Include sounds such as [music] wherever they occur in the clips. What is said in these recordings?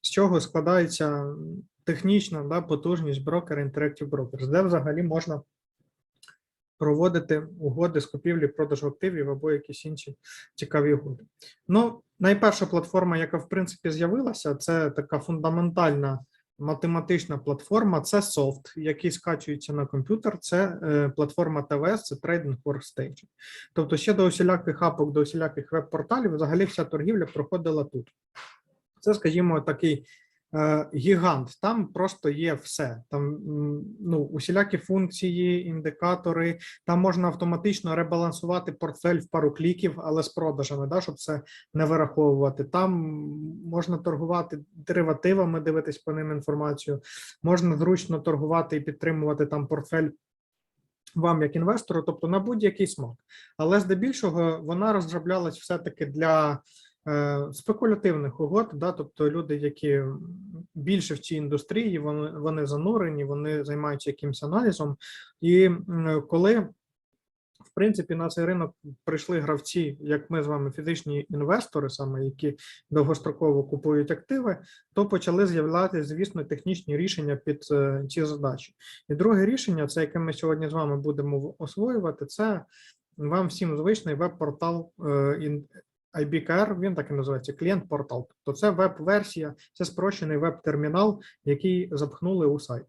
з чого складається технічна да, потужність брокера Interactive Brokers, де взагалі можна проводити угоди з купівлі продажу активів або якісь інші цікаві угоди. Ну, найперша платформа, яка в принципі з'явилася, це така фундаментальна математична платформа. Це софт, який скачується на комп'ютер. Це е, платформа ТВС, це Trading Workstation. Тобто, ще до усіляких апок, до усіляких веб-порталів, взагалі вся торгівля проходила тут. Це, скажімо, такий е, гігант. Там просто є все. Там ну, усілякі функції, індикатори. Там можна автоматично ребалансувати портфель в пару кліків, але з продажами, да, щоб це не вираховувати. Там можна торгувати деривативами, дивитись по ним інформацію. Можна зручно торгувати і підтримувати там портфель. Вам як інвестору, тобто на будь-який смак, але здебільшого вона розроблялась все-таки для е, спекулятивних угод, да, тобто люди, які більше в цій індустрії, вони, вони занурені, вони займаються якимось аналізом. І коли, в принципі, на цей ринок прийшли гравці, як ми з вами, фізичні інвестори, саме які довгостроково купують активи, то почали з'являтися, звісно, технічні рішення під е, ці задачі. І друге рішення, це яке ми сьогодні з вами будемо освоювати, це вам всім звичний веб-портал е, IBKR, він так і називається клієнт-портал. Тобто це веб-версія, це спрощений веб-термінал, який запхнули у сайт.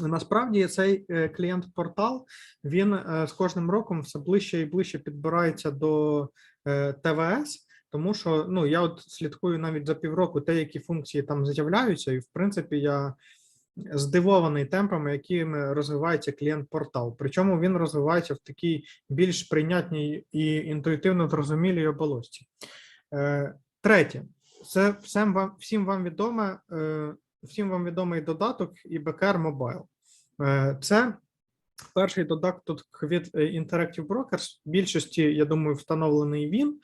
Насправді цей е, клієнт-портал він е, з кожним роком все ближче і ближче підбирається до е, ТВС, тому що ну я от слідкую навіть за півроку те, які функції там з'являються, і в принципі я здивований темпами, якими розвивається клієнт-портал. Причому він розвивається в такій більш прийнятній і інтуїтивно зрозумілій оболочці. Е, Третє, це всім вам всім вам відоме, е, всім вам відомий додаток IBKR Mobile. Е, Це перший додаток від е, Interactive Brokers. В більшості, я думаю, встановлений він.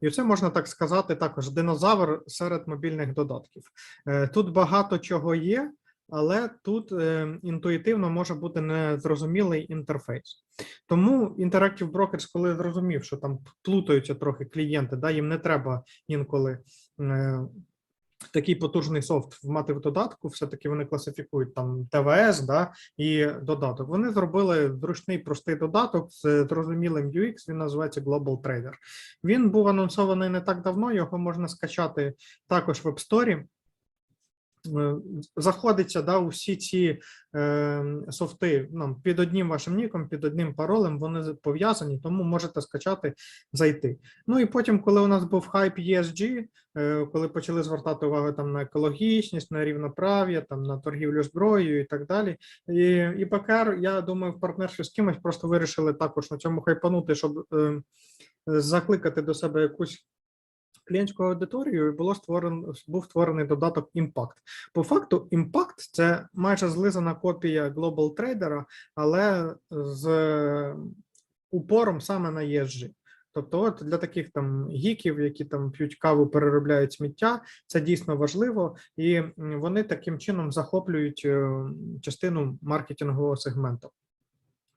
І це можна так сказати, також динозавр серед мобільних додатків. Е, Тут багато чого є, але тут е, інтуїтивно може бути незрозумілий інтерфейс. Тому Interactive Brokers, коли зрозумів, що там плутаються трохи клієнти, да, їм не треба інколи е, такий потужний софт мати в додатку, все-таки вони класифікують там ТВС да, і додаток. Вони зробили зручний простий додаток з зрозумілим UX, він називається Global Trader. Він був анонсований не так давно, його можна скачати також в App Store. Е, Заходиться да, усі ці е, софти ну, під одним вашим ніком, під одним паролем, вони пов'язані, тому можете скачати, зайти. Ну і потім, коли у нас був хайп ESG, е, коли почали звертати увагу там на екологічність, на рівноправ'я, там на торгівлю зброєю і так далі. І, і ПКР, я думаю, в партнерстві з кимось просто вирішили також на цьому хайпанути, щоб е, закликати до себе якусь клієнтську аудиторію, і було створено був створений додаток Impact. По факту, Impact – це майже злизана копія Global Trader, але з упором саме на ESG. Тобто, от для таких там гіків, які там п'ють каву, переробляють сміття, це дійсно важливо, і вони таким чином захоплюють е, частину маркетингового сегменту.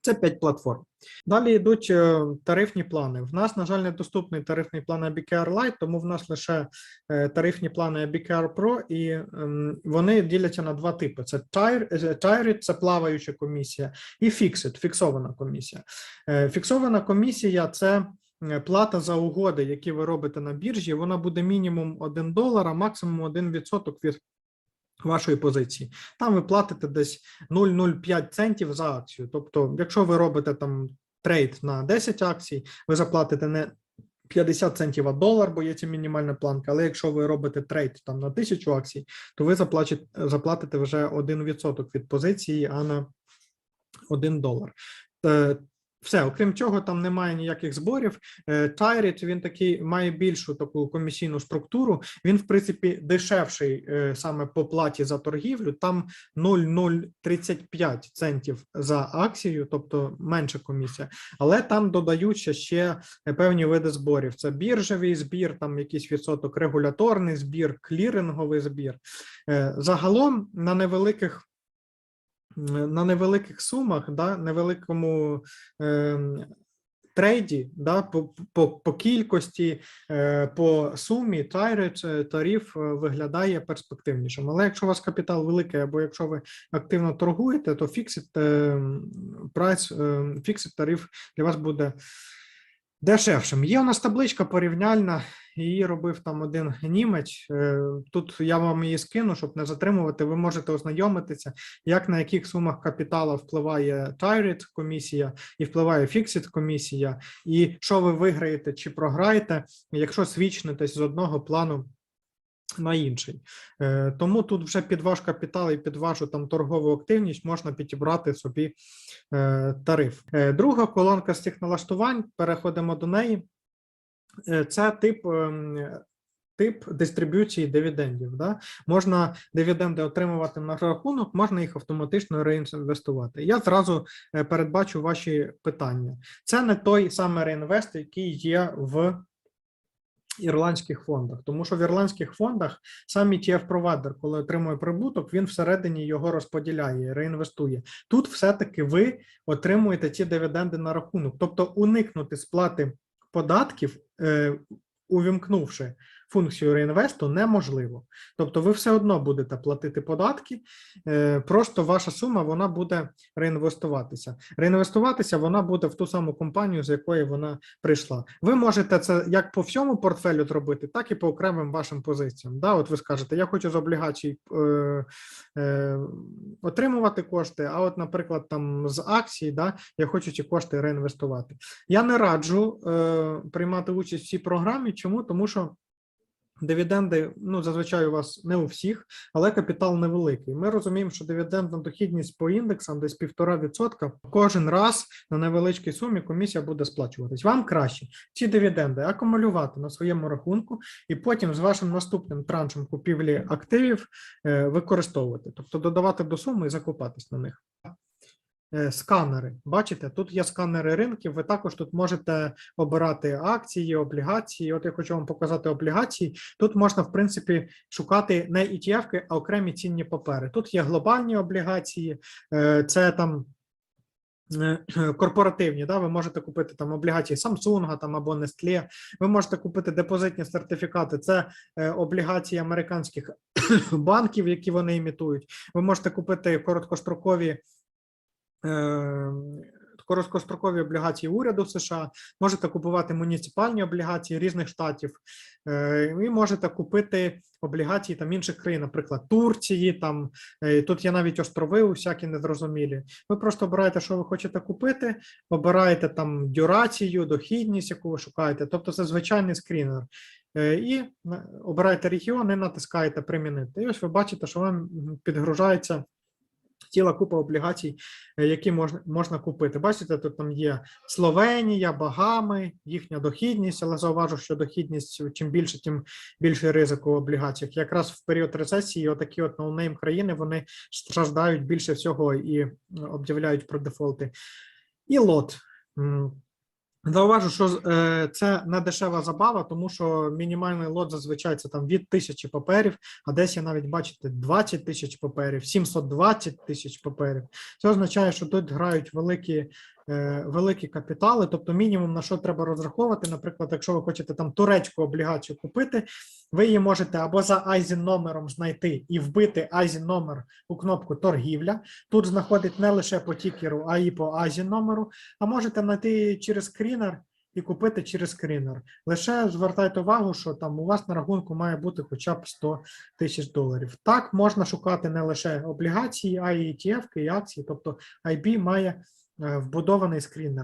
Це 5 платформ. Далі йдуть е, тарифні плани. В нас, на жаль, недоступний тарифний план ABKR Lite, тому в нас лише е, тарифні плани ABKR Pro, і ем, вони діляться на два типи: це Tire, е, це плаваюча комісія, і Fixed – фіксована комісія. Фіксована комісія це плата за угоди, які ви робите на біржі. Вона буде мінімум 1 долар, а максимум 1% від вашої позиції. Там ви платите десь 0,05 центів за акцію. Тобто, якщо ви робите там трейд на 10 акцій, ви заплатите не 50 центів, а долар, бо є ця мінімальна планка. Але якщо ви робите трейд там на 1000 акцій, то ви заплачете, заплатите вже 1% від позиції, а не 1 долар. Е, Все, окрім цього, там немає ніяких зборів. Тайріт він такий має більшу таку комісійну структуру. Він, в принципі, дешевший е, саме по платі за торгівлю. Там 0,035 центів за акцію, тобто менша комісія. Але там додаються ще е, певні види зборів: це біржевий збір, там якийсь відсоток, регуляторний збір, кліринговий збір. Е, Загалом на невеликих на невеликих сумах, да, невеликому е, трейді, да, по, по, по кількості, е, по сумі е, тариф е, виглядає перспективнішим. Але якщо у вас капітал великий, або якщо ви активно торгуєте, то фіксит прайс, фіксит тариф для вас буде дешевшим. Є у нас табличка порівняльна, її робив там один німець. Е, Тут я вам її скину, щоб не затримувати. Ви можете ознайомитися, як на яких сумах капіталу впливає Tyrate комісія і впливає Fixit комісія, і що ви виграєте чи програєте, якщо свічнетесь з одного плану. На інший, Е, тому тут вже під ваш капітал і під вашу там торгову активність можна підібрати собі тариф. Е, Друга колонка з цих налаштувань. Переходимо до неї. Е, Це тип. ем, Тип дистриб'юції дивідендів. Да? Можна дивіденди отримувати на рахунок, можна їх автоматично реінвестувати. Я зразу е, передбачу ваші питання. Це не той самий реінвест, який є в ірландських фондах, тому що в ірландських фондах сам etf провайдер коли отримує прибуток, він всередині його розподіляє, реінвестує. Тут все-таки ви отримуєте ці дивіденди на рахунок, тобто уникнути сплати податків, е, увімкнувши функцію реінвесту, неможливо. Тобто, ви все одно будете платити податки, е, просто ваша сума вона буде реінвестуватися. Реінвестуватися вона буде в ту саму компанію, з якої вона прийшла. Ви можете це як по всьому портфелю зробити, так і по окремим вашим позиціям. Да, от ви скажете, я хочу з облігацій е, е, отримувати кошти, а от, наприклад, там з акцій, да, я хочу ці кошти реінвестувати. Я не раджу е, приймати участь в цій програмі. Чому? Тому що. Дивіденди, ну зазвичай у вас не у всіх, але капітал невеликий. Ми розуміємо, що дивідендна дохідність по індексам десь півтора відсотка. Кожен раз на невеличкій сумі комісія буде сплачуватись. Вам краще ці дивіденди акумулювати на своєму рахунку і потім з вашим наступним траншем купівлі активів е, використовувати, тобто додавати до суми і закупатись на них. Е, Сканери, бачите, тут є сканери ринків. Ви також тут можете обирати акції, облігації. От я хочу вам показати облігації. Тут можна, в принципі, шукати не ETF, а окремі цінні папери. Тут є глобальні облігації, е, це там. е, [clears throat] Корпоративні, да, ви можете купити там облігації Samsung там або Nestle, ви можете купити депозитні сертифікати, це е, облігації американських [clears throat] банків, які вони імітують. Ви можете купити короткострокові короткострокові облігації уряду США, можете купувати муніципальні облігації різних штатів, е, і можете купити облігації там інших країн, наприклад, Турції. Там е, тут є навіть острови, усякі незрозумілі. Ви просто обираєте, що ви хочете купити, обираєте там дюрацію, дохідність, яку ви шукаєте. Тобто це звичайний скрінер. Е, І обираєте регіон і натискаєте примінити. І ось ви бачите, що вам підгружається ціла купа облігацій, е, які можна, можна купити. Бачите, тут там є Словенія, Багами, їхня дохідність, але зауважу, що дохідність чим більше, тим більший ризик у облігаціях. Якраз в період рецесії, отакі от ноунейм країни, вони страждають більше всього і об'являють про дефолти. І лот. Зауважу, що е, це не дешева забава, тому що мінімальний лот зазвичай це там від тисячі паперів, а десь я навіть бачите 20 тисяч паперів, 720 тисяч паперів. Це означає, що тут грають великі, великі капітали, тобто мінімум на що треба розраховувати. Наприклад, якщо ви хочете там турецьку облігацію купити, ви її можете або за ISIN номером знайти і вбити ISIN номер у кнопку торгівля. Тут знаходить не лише по тікеру, а й по ISIN номеру а можете знайти через скрінер і купити через скрінер. Лише звертайте увагу, що там у вас на рахунку має бути хоча б 100 тисяч доларів. Так можна шукати не лише облігації, а й ETF, і акції. Тобто IB має е, вбудований скрінер.